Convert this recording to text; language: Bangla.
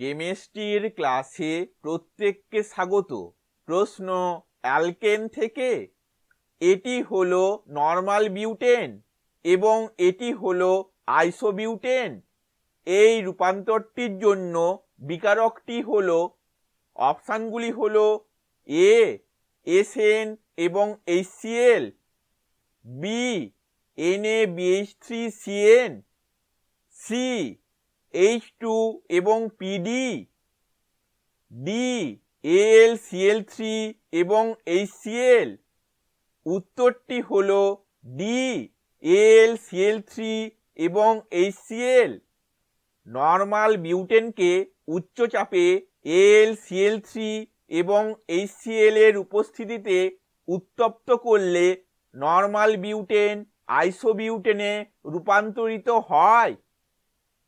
কেমিস্ট্রির ক্লাসে প্রত্যেককে স্বাগত। প্রশ্ন, অ্যালকেন থেকে? এটি হলো নর্মাল বিউটেন এবং এটি হলো আইসোবিউটেন। এই রূপান্তরটির জন্য বিকারকটি হলো, অপশানগুলি হলো এ, এসএন এবং HCl, B, NABH three CN, C H two এবং PD D L Cl three এবং এইচসিএল উত্তরটি হলো ডি এল সিএল থ্রি এবং এইচসিএল নর্মাল বিউটেনকে উচ্চ চাপে এল সিএল থ্রি এবং এইচসিএল এর উপস্থিতিতে উত্তপ্ত করলে নর্মাল বিউটেন আইসোবিউটেনে রূপান্তরিত হয়।